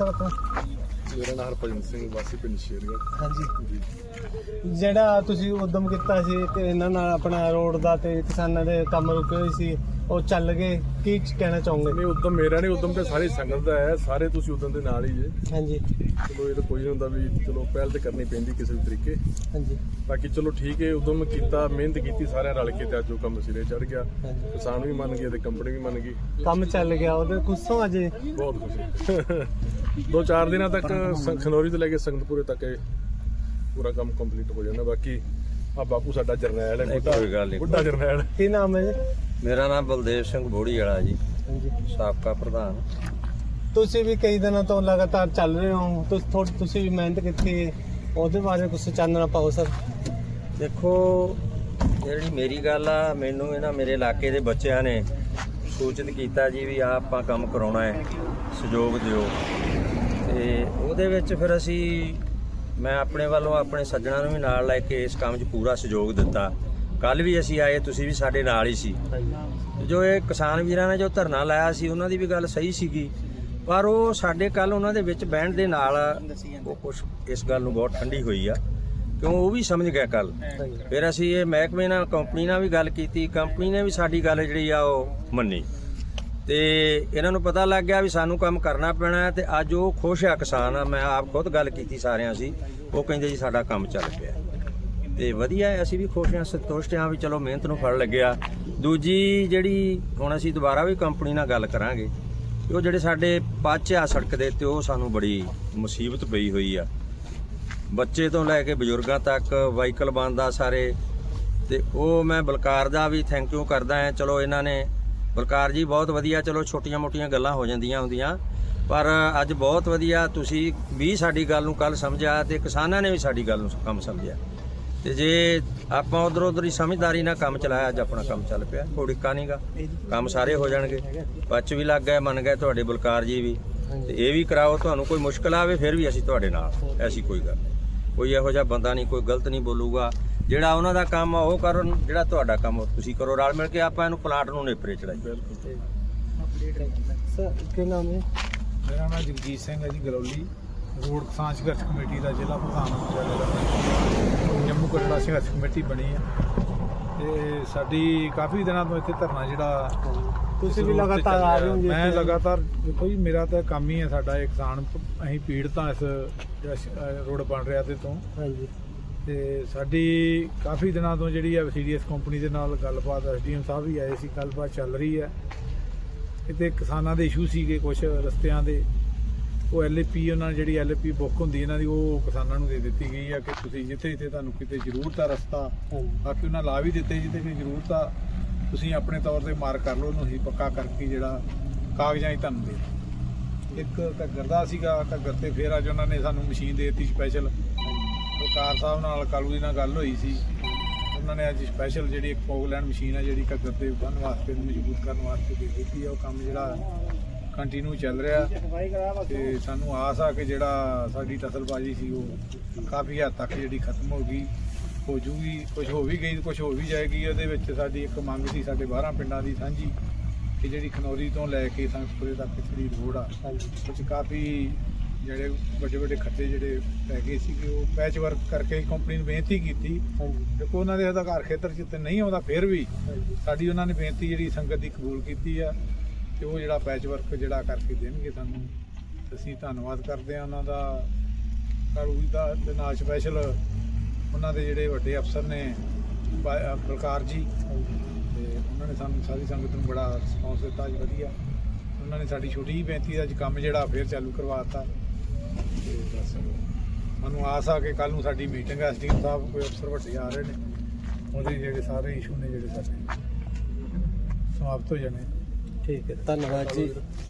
ਮੇਰਾ ਨਾਮ ਹਰਭਜਨ ਸਿੰਘ ਵਾਸੀ ਪਿੰਡ ਸ਼ੇਰਗੜ੍ਹ ਹਾਂਜੀ। ਜੀ। ਜਿਹੜਾ ਤੁਸੀਂ ਉਦਮ ਕੀਤਾ ਸੀ ਤੇ ਇਹਨਾਂ ਨਾਲ ਆਪਣਾ ਰੋਡ ਦਾ ਤੇ ਕਿਸਾਨਾਂ ਦੇ ਕੰਮ ਰੁਕੇ ਹੋਏ ਸੀ ਉਹ ਚੱਲ ਗਏ। ਕੀ ਕਹਿਣਾ ਚਾਹੋਗੇ? ਨਹੀਂ ਉਦਮ ਮੇਰਾ ਨਹੀਂ ਉਦਮ ਤੇ ਸਾਰੀ ਸੰਗਤ ਦਾ ਹੈ। ਸਾਰੇ ਤੁਸੀਂ ਉਦਮ ਦੇ ਨਾਲ ਹੀ ਜੇ। ਹਾਂਜੀ। ਚਲੋ ਇਹ ਤਾਂ ਕੋਈ ਨਹੀਂ ਹੁੰਦਾ ਵੀ ਚਲੋ ਪਹਿਲ ਤੇ ਕਰਨੀ ਪੈਂਦੀ ਕਿਸੇ ਵੀ ਤਰੀਕੇ। ਹਾਂਜੀ। ਬਾਕੀ ਚਲੋ ਠੀਕ ਹੈ ਉਦਮ ਕੀਤਾ ਮਿਹਨਤ ਕੀਤੀ ਸਾਰਿਆਂ ਰਲ ਕੇ ਤੇ ਅੱਜ ਉਹ ਕੰਮ ਸਿਰੇ ਚੜ ਗਿਆ। ਹਾਂਜੀ। ਕਿਸਾਨ ਵੀ ਮੰਨ ਗਏ ਤੇ ਕੰਪਨੀ ਵੀ ਮੰਨ ਗਈ। ਕੰਮ ਚੱਲ ਗਿਆ ਉਹਦੇ ਖੁਸ਼ੋਂ ਅਜੇ? ਬਹੁਤ ਖੁਸ਼ੀ ਦੋ ਚਾਰ ਦਿਨਾਂ ਤੱਕ ਸ- ਖਨੌਰੀ ਤੋਂ ਲੈ ਕੇ ਸੰਗਤਪੁਰੇ ਤੱਕ ਇਹ ਪੂਰਾ ਕੰਮ ਕੰਪਲੀਟ ਹੋ ਜਾਂਦਾ। ਬਾਕੀ ਆ ਬਾਪੂ ਸਾਡਾ ਜਰਨੈਲ ਹੈ ਬੁੱਢਾ ਕੋਈ ਗੱਲ ਨਹੀਂ। ਬੁੱਢਾ ਜਰਨੈਲ। ਕੀ ਨਾਮ ਹੈ ਜੀ? ਮੇਰਾ ਨਾਮ ਬਲਦੇਵ ਸਿੰਘ ਬੋੜੀ ਵਾਲਾ ਜੀ। ਹਾਂਜੀ। ਸਾਬਕਾ ਪ੍ਰਧਾਨ। ਤੁਸੀਂ ਵੀ ਕਈ ਦਿਨਾਂ ਤੋਂ ਲਗਾਤਾਰ ਚੱਲ ਰਹੇ ਹੋ। ਤੁਸੀਂ ਥੋੜੀ ਤੁਸੀਂ ਵੀ ਮਿਹਨਤ ਕੀਤੀ ਹੈ। ਉਹਦੇ ਬਾਰੇ ਕੁਝ ਚਾਨਣਾ ਪਾਓ ਸਰ। ਦੇਖੋ ਜਿਹੜੀ ਮੇਰੀ ਗੱਲ ਆ ਮੈਨੂੰ ਇਹਨਾਂ ਮੇਰੇ ਇਲਾਕੇ ਦੇ ਬੱਚਿਆਂ ਨੇ ਸੂਚਿਤ ਕੀਤਾ ਜੀ ਵੀ ਆ ਆਪਾਂ ਕੰਮ ਕਰਾਉਣਾ ਹੈ। ਸਹਿਯੋਗ ਦਿਓ। ਤੇ ਉਹਦੇ ਵਿੱਚ ਫਿਰ ਅਸੀਂ ਮੈਂ ਆਪਣੇ ਵੱਲੋਂ ਆਪਣੇ ਸੱਜਣਾ ਨੂੰ ਵੀ ਨਾਲ ਲੈ ਕੇ ਇਸ ਕੰਮ 'ਚ ਪੂਰਾ ਸਹਿਯੋਗ ਦਿੱਤਾ। ਕੱਲ ਵੀ ਅਸੀਂ ਆਏ, ਤੁਸੀਂ ਵੀ ਸਾਡੇ ਨਾਲ ਹੀ ਸੀ। ਜੋ ਇਹ ਕਿਸਾਨ ਵੀਰਾਂ ਨੇ ਜੋ ਧਰਨਾ ਲਾਇਆ ਸੀ, ਉਹਨਾਂ ਦੀ ਵੀ ਗੱਲ ਸਹੀ ਸੀਗੀ। ਪਰ ਉਹ ਸਾਡੇ ਕੱਲ ਉਹਨਾਂ ਦੇ ਵਿੱਚ ਬਹਿਣ ਦੇ ਨਾਲ ਉਹ ਕੁਝ ਇਸ ਗੱਲ ਨੂੰ ਬਹੁਤ ਠੰਡੀ ਹੋਈ ਆ। ਕਿਉਂ? ਉਹ ਵੀ ਸਮਝ ਗਿਆ ਕੱਲ ਫਿਰ ਅਸੀਂ ਇਹ ਮਹਿਕਮੇ ਨਾਲ, ਕੰਪਨੀ ਨਾਲ ਵੀ ਗੱਲ ਕੀਤੀ। ਕੰਪਨੀ ਨੇ ਵੀ ਸਾਡੀ ਗੱਲ ਜਿਹੜੀ ਆ, ਉਹ ਮੰਨੀ। ਤੇ ਇਹਨਾਂ ਨੂੰ ਪਤਾ ਲੱਗ ਗਿਆ ਵੀ ਸਾਨੂੰ ਕੰਮ ਕਰਨਾ ਪੈਣਾ ਹੈ ਤੇ ਅੱਜ ਉਹ ਖੁਸ਼ ਆ ਕਿਸਾਨ ਆ। ਮੈਂ ਆਪ ਖੁਦ ਗੱਲ ਕੀਤੀ ਸਾਰਿਆਂ ਸੀ। ਉਹ ਕਹਿੰਦੇ ਜੀ ਸਾਡਾ ਕੰਮ ਚੱਲ ਪਿਆ। ਤੇ ਵਧੀਆ ਹੈ, ਅਸੀਂ ਵੀ ਖੁਸ਼ ਹਾਂ, ਸੰਤੁਸ਼ਟ ਹਾਂ ਵੀ ਚਲੋ ਮਿਹਨਤ ਨੂੰ ਫਲ ਲੱਗਿਆ। ਦੂਜੀ ਜਿਹੜੀ ਹੁਣ ਅਸੀਂ ਦੁਬਾਰਾ ਵੀ ਕੰਪਨੀ ਨਾਲ ਗੱਲ ਕਰਾਂਗੇ, ਉਹ ਜਿਹੜੇ ਸਾਡੇ ਪੱਚ ਆ ਸੜਕ ਦੇ ਤੇ ਉਹ ਸਾਨੂੰ ਬੜੀ ਮੁਸੀਬਤ ਪਈ ਹੋਈ ਆ। ਬੱਚੇ ਤੋਂ ਲੈ ਕੇ ਬਜ਼ੁਰਗਾਂ ਤੱਕ, ਵਾਹੀਕਲ ਬੰਦਾ ਸਾਰੇ, ਤੇ ਉਹ ਮੈਂ ਬਲਕਾਰ ਦਾ ਵੀ ਥੈਂਕ ਯੂ ਕਰਦਾ ਹਾਂ। ਚਲੋ ਇਹਨਾਂ ਨੇ, ਬਲਕਾਰ ਜੀ ਬਹੁਤ ਵਧੀਆ, ਚਲੋ ਛੋਟੀਆਂ-ਮੋਟੀਆਂ ਗੱਲਾਂ ਹੋ ਜਾਂਦੀਆਂ ਹੁੰਦੀਆਂ, ਪਰ ਅੱਜ ਬਹੁਤ ਵਧੀਆ ਤੁਸੀਂ ਵੀ ਸਾਡੀ ਗੱਲ ਨੂੰ ਕੱਲ ਸਮਝਿਆ ਤੇ ਕਿਸਾਨਾਂ ਨੇ ਵੀ ਸਾਡੀ ਗੱਲ ਨੂੰ ਕੰਮ ਸਮਝਿਆ। ਤੇ ਜੇ ਆਪਾਂ ਉਧਰ ਉਧਰ ਹੀ ਸਮਝਦਾਰੀ ਨਾਲ ਕੰਮ ਚਲਾਇਆ ਅੱਜ ਆਪਣਾ ਕੰਮ ਚੱਲ ਪਿਆ ਕੋਈ ਡਿੱਕਾ ਨਹੀਂਗਾ ਕੰਮ ਸਾਰੇ ਹੋ ਜਾਣਗੇ। ਪੱਚ ਵੀ ਲੱਗ ਗਏ ਮੰਨ ਗਏ ਤੁਹਾਡੇ ਬਲਕਾਰ ਜੀ ਵੀ। ਤੇ ਇਹ ਵੀ ਕਰਾਓ ਤੁਹਾਨੂੰ ਕੋਈ ਮੁਸ਼ਕਲ ਆਵੇ ਫਿਰ ਵੀ ਅਸੀਂ ਤੁਹਾਡੇ ਨਾਲ। ਐਸੀ ਕੋਈ ਗੱਲ ਕੋਈ ਇਹੋ ਜਿਹਾ ਬੰਦਾ ਨਹੀਂ ਕੋਈ ਗਲਤ ਨਹੀਂ ਬੋਲੂਗਾ। ਜਿਹੜਾ ਉਹਨਾਂ ਦਾ ਕੰਮ ਆ ਉਹ ਕਰਨ ਜਿਹੜਾ ਤੁਹਾਡਾ ਕੰਮ ਤੁਸੀਂ ਕਰੋ। ਰਲ ਮਿਲ ਕੇ ਆਪਾਂ ਇਹਨੂੰ ਪਲਾਟ ਨੂੰ ਨੇਪਰੇ ਚੜਾਈਏ। ਸਰ ਕੀ ਨਾਮ ਹੈ? ਮੇਰਾ ਨਾਮ ਜਗਜੀਤ ਸਿੰਘ ਹੈ ਜੀ ਗਰੌਲੀ। ਰੋਡ ਕਿਸਾਨ ਸੰਘਰਸ਼ ਕਮੇਟੀ ਦਾ ਜ਼ਿਲ੍ਹਾ ਪ੍ਰਧਾਨ ਜਿਹੜਾ। ਜੰਮੂ ਕਟੜਾ ਸੰਘਰਸ਼ ਕਮੇਟੀ ਬਣੀ ਹੈ ਤੇ ਸਾਡੀ ਕਾਫੀ ਦਿਨਾਂ ਤੋਂ ਇੱਥੇ ਧਰਨਾ ਜਿਹੜਾ ਤੁਸੀਂ ਵੀ ਲਗਾਤਾਰ ਆ ਰਹੇ ਹੋ ਜੀ ਮੈਂ। ਲਗਾਤਾਰ ਦੇਖੋ ਜੀ ਮੇਰਾ ਤਾਂ ਕੰਮ ਹੀ ਹੈ ਸਾਡਾ ਇਹ ਕਿਸਾਨ ਅਸੀਂ ਪੀੜਤ ਇਸ ਰੋਡ ਬਣ ਰਿਹਾ ਤੇ ਤੋਂ। ਹਾਂਜੀ। ਤੇ ਸਾਡੀ ਕਾਫੀ ਦਿਨਾਂ ਤੋਂ ਜਿਹੜੀ ਹੈ ਸੀਡੀਐਸ ਕੰਪਨੀ ਦੇ ਨਾਲ ਗੱਲਬਾਤ ਐਸਡੀਐਮ ਸਾਹਿਬ ਵੀ ਆਏ ਸੀ ਗੱਲਬਾਤ ਚੱਲ ਰਹੀ ਹੈ ਇੱਥੇ ਕਿਸਾਨਾਂ ਦੇ ਇਸ਼ੂ ਸੀਗੇ ਕੁਝ ਰਸਤਿਆਂ ਦੇ ਉਹ ਐਲਪੀ ਉਹਨਾਂ ਜਿਹੜੀ ਐਲਪੀ ਬੁੱਕ ਹੁੰਦੀ ਇਹਨਾਂ ਦੀ ਉਹ ਕਿਸਾਨਾਂ ਨੂੰ ਦੇ ਦਿੱਤੀ ਗਈ ਆ ਕਿ ਤੁਸੀਂ ਜਿੱਥੇ ਜਿੱਥੇ ਤੁਹਾਨੂੰ ਕਿਤੇ ਜ਼ਰੂਰਤ ਆ ਰਸਤਾ ਬਾਕੀ ਉਹਨਾਂ ਲਾ ਵੀ ਦਿੱਤੇ ਜਿੱਥੇ ਵੀ ਜ਼ਰੂਰਤ ਆ ਤੁਸੀਂ ਆਪਣੇ ਤੌਰ ਤੇ ਮਾਰਕ ਕਰ ਲਓ ਉਹਨੂੰ ਅਸੀਂ ਪੱਕਾ ਕਰਕੇ ਜਿਹੜਾ ਕਾਗਜ਼ਾਂ 'ਚ ਤੁਹਾਨੂੰ ਦੇ। ਇੱਕ ਘੱਗਰ ਦਾ ਸੀਗਾ ਘੱਗਰ ਤੇ ਫੇਰ ਅੱਜ ਉਹਨਾਂ ਨੇ ਸਾਨੂੰ ਮਸ਼ੀਨ ਦੇ ਦਿੱਤੀ ਸਪੈਸ਼ਲ ਸਰਕਾਰ ਸਾਹਿਬ ਨਾਲ ਕਾਲੂ ਜੀ ਨਾਲ ਗੱਲ ਹੋਈ ਸੀ। ਉਹਨਾਂ ਨੇ ਅੱਜ ਸਪੈਸ਼ਲ ਜਿਹੜੀ ਇੱਕ ਪੋਗਲੈਂਡ ਮਸ਼ੀਨ ਹੈ ਜਿਹੜੀ ਘੱਗਰ ਤੇ ਬੰਨ ਵਾਸਤੇ ਮਜ਼ਬੂਤ ਕਰਨ ਵਾਸਤੇ ਦੇ ਦਿੱਤੀ ਹੈ ਉਹ ਕੰਮ ਜਿਹੜਾ ਕੰਟੀਨਿਊ ਚੱਲ ਰਿਹਾ ਤੇ ਸਾਨੂੰ ਆਸ ਆ ਕਿ ਜਿਹੜਾ ਸਾਡੀ ਟਸਲਬਾਜੀ ਸੀ ਉਹ ਕਾਫੀ ਹੱਦ ਤੱਕ ਜਿਹੜੀ ਖਤਮ ਹੋ ਗਈ, ਹੋ ਜੂਗੀ ਕੁਝ ਹੋ ਵੀ ਗਈ ਕੁਝ ਹੋ ਵੀ ਜਾਏਗੀ। ਉਹਦੇ ਵਿੱਚ ਸਾਡੀ ਇੱਕ ਮੰਗ ਸੀ ਸਾਡੇ 12 ਪਿੰਡਾਂ ਦੀ ਸਾਂਝੀ ਕਿ ਜਿਹੜੀ ਖਨੌਰੀ ਤੋਂ ਲੈ ਕੇ ਸੰਗਤਪੁਰੇ ਤੱਕ ਜਿਹੜੀ ਰੋਡ ਆ ਹਾਂਜੀ ਕੁਝ ਕਾਫੀ ਜਿਹੜੇ ਵੱਡੇ ਵੱਡੇ ਖੱਤੇ ਜਿਹੜੇ ਪੈ ਗਏ ਸੀ ਕਿ ਉਹ ਪੈਚ ਵਰਕ ਕਰਕੇ ਕੰਪਨੀ ਨੂੰ ਬੇਨਤੀ ਕੀਤੀ। ਦੇਖੋ, ਉਹਨਾਂ ਦੇ ਅਧਿਕਾਰ ਖੇਤਰ 'ਚ ਤੇ ਨਹੀਂ ਆਉਂਦਾ, ਫਿਰ ਵੀ ਸਾਡੀ ਉਹਨਾਂ ਨੇ ਬੇਨਤੀ ਜਿਹੜੀ ਸੰਗਤ ਦੀ ਕਬੂਲ ਕੀਤੀ ਆ। ਤੇ ਉਹ ਜਿਹੜਾ ਪੈਚ ਵਰਕ ਜਿਹੜਾ ਕਰਕੇ ਦੇਣਗੇ ਸਾਨੂੰ ਅਸੀਂ ਧੰਨਵਾਦ ਕਰਦੇ ਆ ਉਹਨਾਂ ਦਾ। ਕਾਲੂ ਦਾ ਤੇ ਨਾਲ ਸਪੈਸ਼ਲ ਉਹਨਾਂ ਦੇ ਜਿਹੜੇ ਵੱਡੇ ਅਫਸਰ ਨੇ ਬਾ- ਬਲਕਾਰ ਜੀ, ਤੇ ਉਹਨਾਂ ਨੇ ਸਾਨੂੰ ਸਾਰੀ ਸੰਗਤ ਨੂੰ ਬੜਾ ਰਿਸਪੌਂਸ ਦਿੱਤਾ ਅੱਜ ਵਧੀਆ। ਉਹਨਾਂ ਨੇ ਸਾਡੀ ਛੋਟੀ ਜਿਹੀ ਬੇਨਤੀ ਦਾ ਅੱਜ ਕੰਮ ਜਿਹੜਾ ਫੇਰ ਚਾਲੂ ਕਰਵਾ ਦਿੱਤਾ। ਤੇ ਬਸ। ਸਾਨੂੰ ਆਸ ਆ ਕਿ ਕੱਲ ਨੂੰ ਸਾਡੀ ਮੀਟਿੰਗ ਐਸਡੀਐਮ ਸਾਹਿਬ, ਕੋਈ ਅਫਸਰ ਵੱਡੇ ਆ ਰਹੇ ਨੇ, ਉਹਦੇ ਜਿਹੜੇ ਸਾਰੇ ਇਸ਼ੂ ਨੇ ਜਿਹੜੇ ਸਾਡੇ। ਸਮਾਪਤ ਹੋ ਜਾਣੇ। ਠੀਕ ਹੈ ਧੰਨਵਾਦ ਜੀ।